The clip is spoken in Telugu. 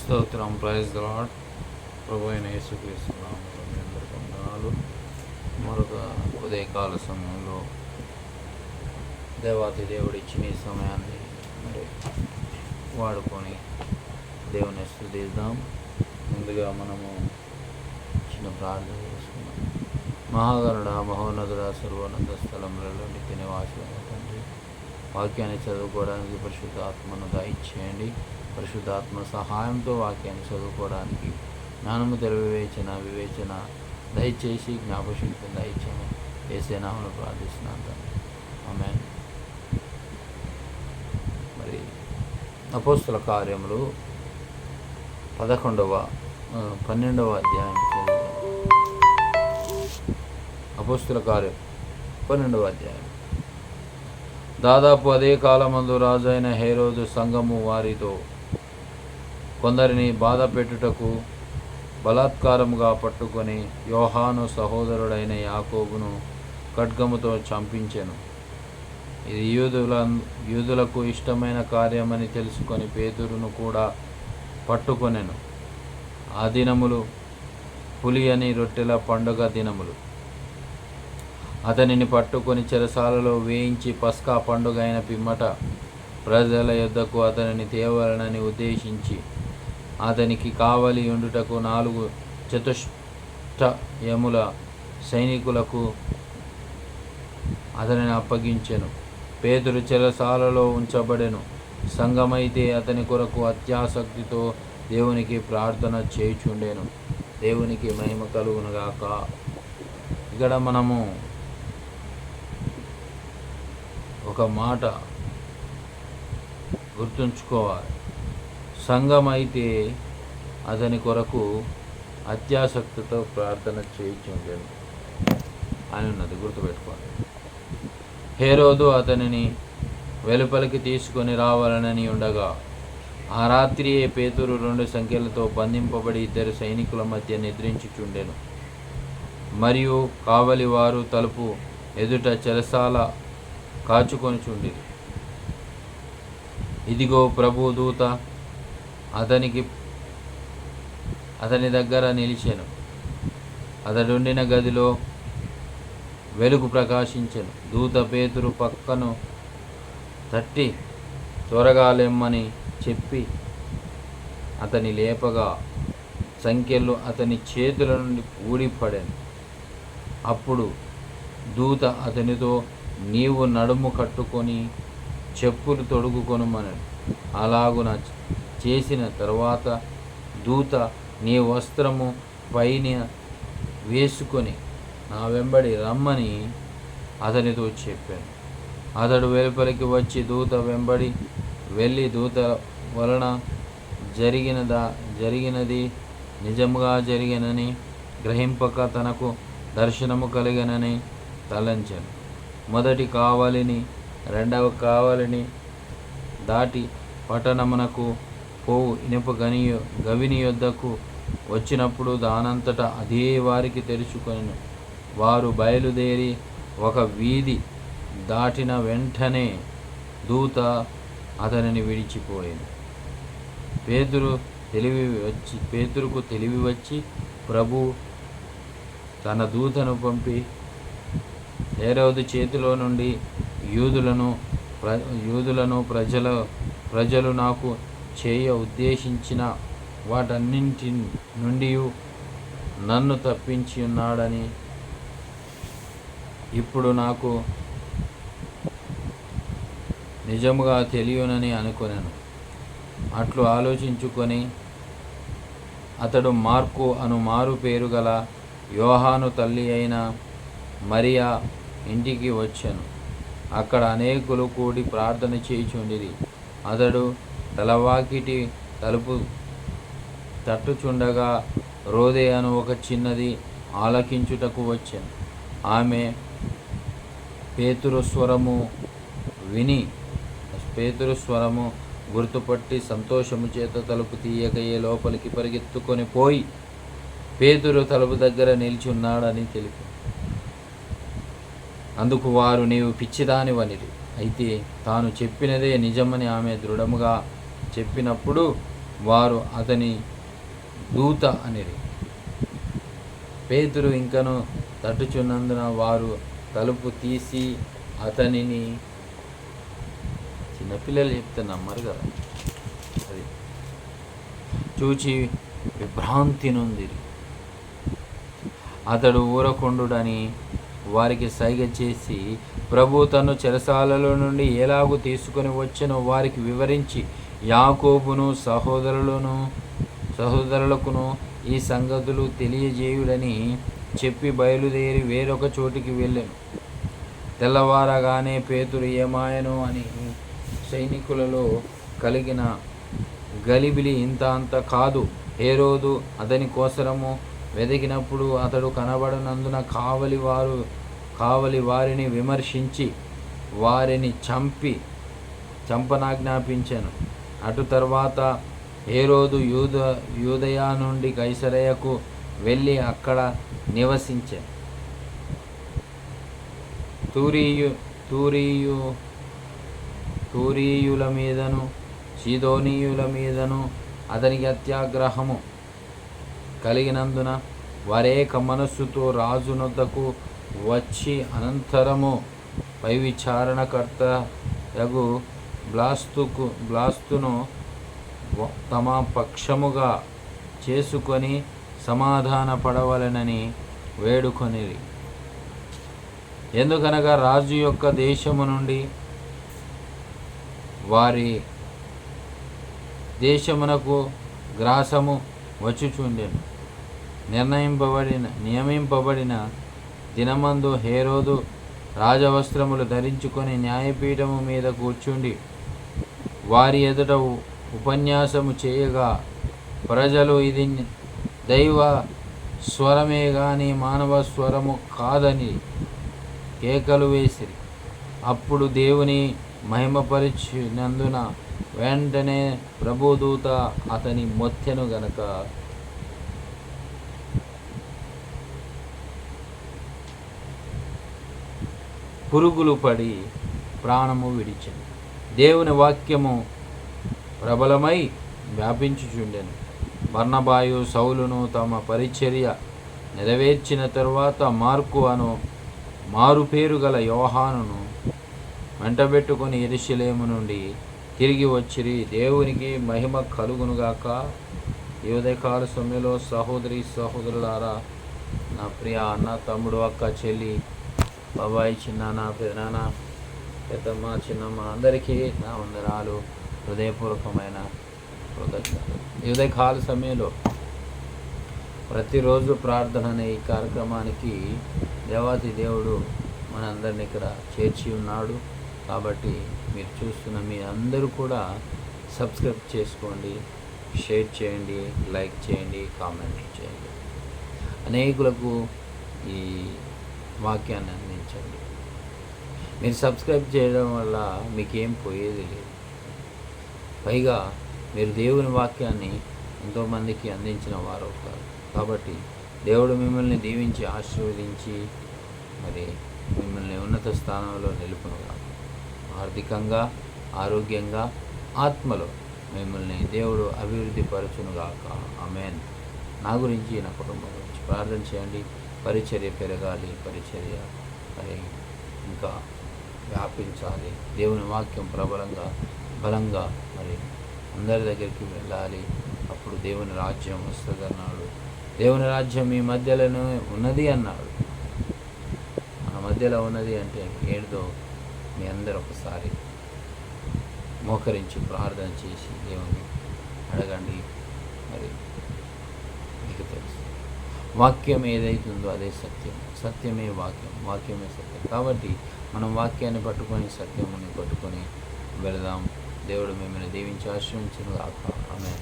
స్తోత్రం. ప్రైజ్ లాడ్ ప్రభు అయిన యేసుక్రీస్తున్నాము మీ అందరికీ వందనాలు. మరొక ఉదయకాల సమయంలో దేవాతి దేవుడు ఇచ్చిన ఈ సమయాన్ని మరి వాడుకొని దేవుని స్థుతిద్దాం. ముందుగా మనము చిన్న ప్రార్థన చేసుకున్నాం మహాగరుడ మహోన్నతుడ సర్వోన్నత స్థలంలో నిత్య నివాసమైన వాక్యాన్ని చదువుకోవడానికి పరిశుద్ధ ఆత్మను దయచేయండి పరిశుద్ధాత్మ సహాయంతో వాక్యాన్ని చదువుకోవడానికి జ్ఞానము తెలివివేచన వివేచన దయచేసి జ్ఞాపశక్తిని దయచేయమని ఏసేనామను ప్రార్థిస్తున్నాను ఆమె మరి అపోస్తుల కార్యములు పదకొండవ పన్నెండవ అధ్యాయం అపోస్తుల కార్యం పన్నెండవ అధ్యాయం. దాదాపు అదే కాలమందు రాజైన హేరోదు సంఘము వారితో కొందరిని బాధ పెట్టుటకు బలాత్కారముగా పట్టుకొని యోహాను సహోదరుడైన యాకోబును ఖడ్గముతో చంపించెను. ఇది యూదుల యూదులకు ఇష్టమైన కార్యమని తెలుసుకొని పేతురును కూడా పట్టుకొనెను. ఆ దినములు పులి అని రొట్టెల పండుగ దినములు. అతనిని పట్టుకొని చెరసాలలో వేయించి పస్కా పండుగ అయిన పిమ్మట ప్రజల యొద్దకు అతనిని తేవాలని ఉద్దేశించి అతనికి కావలి ఉండుటకు నాలుగు చతుష్టయముల సైనికులకు అతనిని అప్పగించెను. పేదరు చెరసాలలో ఉంచబడెను. సంఘమైతే అతని కొరకు అత్యాసక్తితో దేవునికి ప్రార్థన చేయుచుండెను. దేవునికి మహిమ కలుగునుగాక. ఇక్కడ మనము ఒక మాట గుర్తుంచుకోవాలి. సంఘం అయితే అతని కొరకు అత్యాసక్తితో ప్రార్థన చేయించుండేను అని ఉన్నది గుర్తుపెట్టుకోవాలి హేరోదు అతనిని వెలుపలికి తీసుకొని రావాలనని ఉండగా ఆ రాత్రియే పేతురు రెండు సంఖ్యలతో బంధింపబడి ఇద్దరు సైనికుల మధ్య నిద్రించుచుండెను. మరియు కావలివారు తలుపు ఎదుట చెరసాల కాచుకొని చుండిరి. ఇదిగో ప్రభు దూత అతనికి అతని దగ్గర నిలిచాను. అతడుండిన గదిలో వెలుగు ప్రకాశించను. దూత పేతురు పక్కను తట్టి త్వరగా లెమ్మని చెప్పి అతని లేపగా సంఖ్యలు అతని చేతుల నుండి ఊడిపడాను. అప్పుడు దూత అతనితో నీవు నడుము కట్టుకొని చెప్పులు తొడుగుకొనుమనడు అలాగున చేసిన తర్వాత దూత నీ వస్త్రము పైన వేసుకొని నా వెంబడి రమ్మని అతనితో చెప్పాను. అతడు వెలుపలికి వచ్చి దూత వెంబడి వెళ్ళి దూత వలన జరిగినదా జరిగినది నిజముగా జరిగినని గ్రహింపక తనకు దర్శనము కలిగనని తలంచాను. మొదటి కావలిని రెండవ కావలిని దాటి పట్టణమునకు పోవు ఇనుప గని గవిని యొద్దకు వచ్చినప్పుడు దానంతట అదే వారికి తెరుచుకొనెను. వారు బయలుదేరి ఒక వీధి దాటిన వెంటనే దూత అతనిని విడిచిపోయింది పేతురు తెలివి వచ్చి పేతురుకు తెలివి వచ్చి ప్రభు తన దూతను పంపి హేరోదు చేతిలో నుండి యూదులను ప్ర యూదులను ప్రజల ప్రజలు నాకు చేయ ఉద్దేశించిన వాటన్నింటి నుండి నన్ను తప్పించి ఉన్నాడని ఇప్పుడు నాకు నిజముగా తెలియనని అనుకున్నాను అట్లు ఆలోచించుకొని అతడు మార్కు అను మారు పేరు గల యోహాను తల్లి అయిన మరియా ఇంటికి వచ్చాను. అక్కడ అనేకులు కూడి ప్రార్థన చేయుచుండిరి. అతడు తలవాకిటి తలుపు తట్టుచుండగా రోదే అను ఒక చిన్నది ఆలకించుటకు వచ్చాను. ఆమె పేతురు స్వరము విని పేతురు స్వరము గుర్తుపట్టి సంతోషము చేత తలుపు తీయకయే లోపలికి పరిగెత్తుకొని పోయి పేతురు తలుపు దగ్గర నిలిచి ఉన్నాడని తెలిపింది అందుకు వారు నీవు పిచ్చిదానివనిది అయితే తాను చెప్పినదే నిజమని ఆమె దృఢముగా చెప్పినప్పుడు వారు అతని దూత అనిరి. పేతురు ఇంకను తట్టుచున్నందున వారు తలుపు తీసి అతనిని చిన్నపిల్లలు చెప్తే నమ్మరు కదా. అది చూచి విభ్రాంతి నొందిరి. అతడు ఊరకొండుడని వారికి సైగ చేసి ప్రభు తను చెరసాలలో నుండి ఎలాగూ తీసుకొని వచ్చినో? వారికి వివరించి యాకోబును సహోదరులను సహోదరులకును ఈ సంగతులు తెలియజేయుడని చెప్పి బయలుదేరి వేరొక చోటికి వెళ్ళాను. తెల్లవారగానే పేతురు ఏమాయను అని సైనికులలో కలిగిన గలిబిలి ఇంత అంత కాదు. ఏ రోజు అతని కోసరము వెతికినప్పుడు అతడు కనబడనందున కావలి వారు కావలి వారిని విమర్శించి వారిని చంపి చంపనాజ్ఞాపించాను. అటు తర్వాత ఏ రోజు యూద యూదయ నుండి కైసరయ్యకు వెళ్ళి అక్కడ నివసించాను. తూరియు తూరియు తూరీయుల మీదను సిదోనీయుల మీదను అతనికి అత్యాగ్రహము. కలిగినందున వారేక మనస్సుతో రాజునొద్దకు వచ్చి అనంతరము పై విచారణకర్త యగు బ్లాస్తుకు బ్లాస్తును తమ పక్షముగా చేసుకొని సమాధాన పడవలనని వేడుకొనిరి. ఎందుకనగా రాజు యొక్క దేశము నుండి వారి దేశమునకు గ్రాసము వచ్చుచుండెను. నిర్ణయింపబడిన నియమింపబడిన దినమందు హేరోదు రాజవస్త్రములు ధరించుకొని న్యాయపీఠము మీద కూర్చుండి వారి ఎదుట ఉపన్యాసము చేయగా ప్రజలు ఇది దైవ స్వరమే గాని మానవ స్వరము కాదని కేకలు వేసిరి. అప్పుడు దేవుని మహిమపరిచినందున వెంటనే ప్రభుదూత అతని మొత్తెను గనక పురుగులు పడి ప్రాణము విడిచింది దేవుని వాక్యము ప్రబలమై వ్యాపించుచుండెను. బర్ణబాయు సౌలును తమ పరిచర్య నెరవేర్చిన తరువాత మార్కు అను మారు పేరు గల యోహానును వెంటబెట్టుకుని ఎరుషలేము నుండి తిరిగి వచ్చిరి. దేవునికి మహిమ కలుగునుగాక. ఈ ఉదయకాల సమయంలో సహోదరి సహోదరులారా నా ప్రియ అన్న తమ్ముడు అక్క చెల్లి బాబాయ్ చిన్నాన్న పెదనాన్న పెద్దమ్మ చిన్నమ్మ అందరికీ నా వందనాలు హృదయపూర్వకమైన కృతజ్ఞతలు. ఈ ఉదయకాల సమయంలో ప్రతిరోజు ప్రార్థన అనే ఈ కార్యక్రమానికి దేవాతి దేవుడు మనందరిని ఇక్కడ చేర్చి ఉన్నాడు. కాబట్టి మీరు చూస్తున్న మీ అందరూ కూడా సబ్స్క్రైబ్ చేసుకోండి షేర్ చేయండి లైక్ చేయండి కామెంట్ చేయండి. అనేకులకు ఈ వాక్యాన్ని అందించండి. మీరు సబ్స్క్రైబ్ చేయడం వల్ల మీకేం పోయేది లేదు. పైగా మీరు దేవుని వాక్యాన్ని ఎంతోమందికి అందించిన వారు అవుతారు కాబట్టి దేవుడు మిమ్మల్ని దీవించి ఆశీర్వదించి మరి మిమ్మల్ని ఉన్నత స్థానంలో నిలుపునుగా ఆర్థికంగా ఆరోగ్యంగా ఆత్మలో మిమ్మల్ని దేవుడు అభివృద్ధి పరచునుగాక ఆమెన్. నా గురించి నా కుటుంబం గురించి ప్రార్థన చేయండి. పరిచర్య పెరగాలి పరిచర్య మరి ఇంకా వ్యాపించాలి. దేవుని వాక్యం ప్రబలంగా బలంగా మరి అందరి దగ్గరికి వెళ్ళాలి. అప్పుడు దేవుని రాజ్యం వస్తుంది అన్నాడు దేవుని రాజ్యం మీ మధ్యలోనే ఉన్నది అన్నాడు. మన మధ్యలో ఉన్నది అంటే ఏంటో మీ అందరు ఒకసారి మోకరించి ప్రార్థన చేసి దేవుని అడగండి. మరి మీకు తెలుసు. వాక్యం ఏదైతుందో అదే సత్యం. సత్యమే వాక్యం. వాక్యమే సత్యం. కాబట్టి మనం వాక్యాన్ని పట్టుకొని సత్యముని పట్టుకొని వెళదాం. దేవుడు మిమ్మల్ని దీవించి ఆశ్రయించిన ఆమె